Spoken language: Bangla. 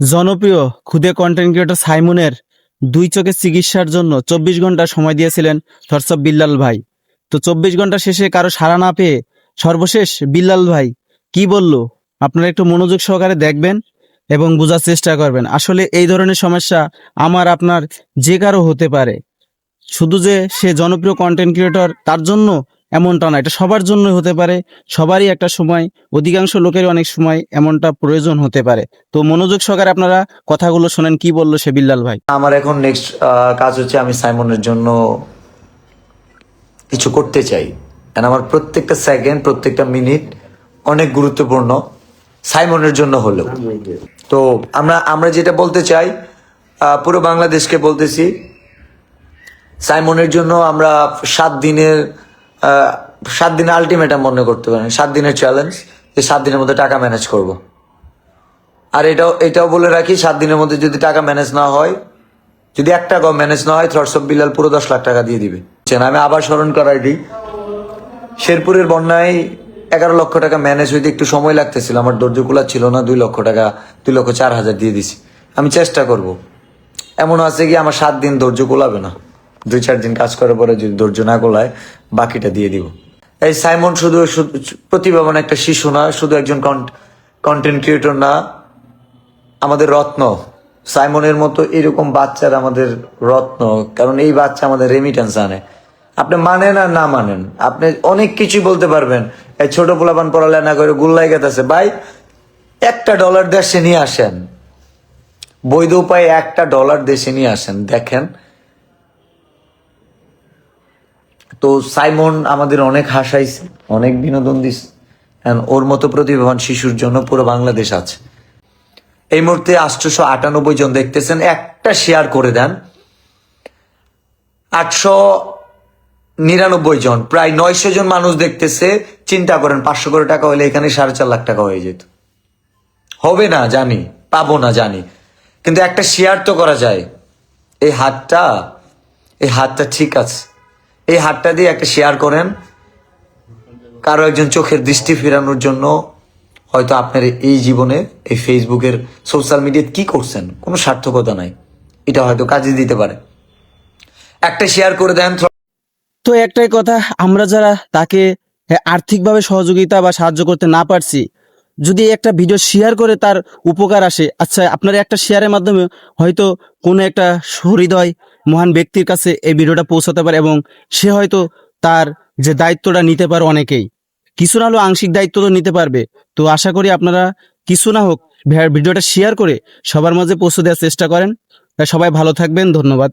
জনপ্রিয় খুদে কন্টেন্ট ক্রিয়েটর সাইমনের দুই চোখের চিকিৎসার জন্য চব্বিশ ঘণ্টা সময় দিয়েছিলেন থরসব বিল্লাল ভাই। তো চব্বিশ ঘণ্টা শেষে কারও সাড়া না পেয়ে সর্বশেষ বিল্লাল ভাই কি বলল? আপনারা একটু মনোযোগ সহকারে দেখবেন এবং বোঝার চেষ্টা করবেন। আসলে এই ধরনের সমস্যা আমার, আপনার যে কারও হতে পারে। শুধু যে সে জনপ্রিয় কন্টেন্ট ক্রিয়েটর তার জন্য এমনটা না এটা সবার জন্য হতে পারে সবারই একটা সময় অধিকাংশ লোকের অনেক সময় এমনটা প্রয়োজন হতে পারে। তো মনোযোগ সহকারে আপনারা কথাগুলো শোনেন কি বলল সে বিল্লাল ভাই? আমার এখন নেক্সট কাজ হচ্ছে আমি সাইমনের জন্য কিছু করতে চাই। And আমার প্রত্যেকটা সেকেন্ড প্রত্যেকটা মিনিট অনেক গুরুত্বপূর্ণ সাইমনের জন্য হলো তো আমরা আমরা যেটা বলতে চাই আহ, পুরো বাংলাদেশকে বলতেছি সাইমনের জন্য আমরা সাত দিনের সাত দিনের আলটিমেটাম মনে করতে পারেন। সাত দিনের চ্যালেঞ্জ যে সাত দিনের মধ্যে টাকা ম্যানেজ করব। আর এটাও এটাও বলে রাখি, সাত দিনের মধ্যে যদি টাকা ম্যানেজ না হয়, যদি এক টাকাও ম্যানেজ না হয় থ্রটস অফ বিলাল পুরো দশ লাখ টাকা দিয়ে দিবে? আমি আবার স্মরণ করাই দিই, শেরপুরের বন্যায় এগারো লক্ষ টাকা ম্যানেজ হইতে একটু সময় লাগতেছিল। আমার ধৈর্য কুলা ছিল না, দুই লক্ষ টাকা, দুই লক্ষ চার হাজার দিয়ে দিছি। আমি চেষ্টা করব। এমন আছে কি, আমার সাত দিন ধৈর্য কুলাবে না। দুই চার দিন কাজ করার পরে যদি ধৈর্য না কোলায় বাকিটা দিয়ে দিব। এই সাইমন শুধু প্রতিভাবান একটা শিশু না, শুধু একজন কন্টেন্ট ক্রিয়েটর না, আমাদের রত্ন। সাইমনের মতো এরকম বাচ্চার আমাদের রত্ন, কারণ এই বাচ্চা আমাদের রেমিটেন্স আনে। আপনি মানেন আর না মানেন, আপনি অনেক কিছুই বলতে পারবেন। এই ছোট পোলাপান পড়ালেনা করে গুল্লাই গেতেছে। ভাই, একটা ডলার দেশে নিয়ে আসেন। বৈধ উপায়ে একটা ডলার দেশে নিয়ে আসেন। দেখেন তো সাইমন আমাদের অনেক হাসাইছে, অনেক বিনোদন And ওর মতো প্রতিভাবান শিশুর জন্য পুরো বাংলাদেশ আছে। এই মুহূর্তে আটশোশো আটানব্বই জন দেখতেছেন, একটা শেয়ার করে দেন। আটশো নিরানব্বই জন, প্রায় নয়শো জন মানুষ দেখতেছে, চিন্তা করেন, পাঁচশো করে টাকা হলে এখানে সাড়ে চার লাখ টাকা হয়ে যেত। হবে না, জানি, পাবো না, জানি। কিন্তু একটা শেয়ার তো করা যায়। এই হাতটা এই হাতটা ঠিক আছে। এই হাতটা দিয়ে একটা শেয়ার করেন। কারও একজন চোখের দৃষ্টি ফেরানোর জন্য হয়তো আপনার এই জীবনে, এই ফেসবুকের সোশ্যাল মিডিয়াতে কি করছেন? কোনো সার্থকতা নাই। এটা হয়তো কাজে দিতে পারে। একটা শেয়ার করে দেন তো একটাই কথা, আমরা যারা তাকে আর্থিকভাবে সহযোগিতা বা সাহায্য করতে না পারছি যদি একটা ভিডিও শেয়ার করে তার উপকার আসে আচ্ছা আপনার একটা শেয়ারের মাধ্যমে হয়তো কোনো একটা হৃদয় মহান ব্যক্তির কাছে এই ভিডিওটা পৌঁছাতে পারে এবং সে হয়তো তার যে দায়িত্বটা নিতে পারে অনেকেই। কিছু না হলেও আংশিক দায়িত্ব তো নিতে পারবে। তো আশা করি আপনারা কিছু না হোক ভিডিওটা শেয়ার করে সবার মাঝে পৌঁছে দেওয়ার চেষ্টা করেন। সবাই ভালো থাকবেন, ধন্যবাদ।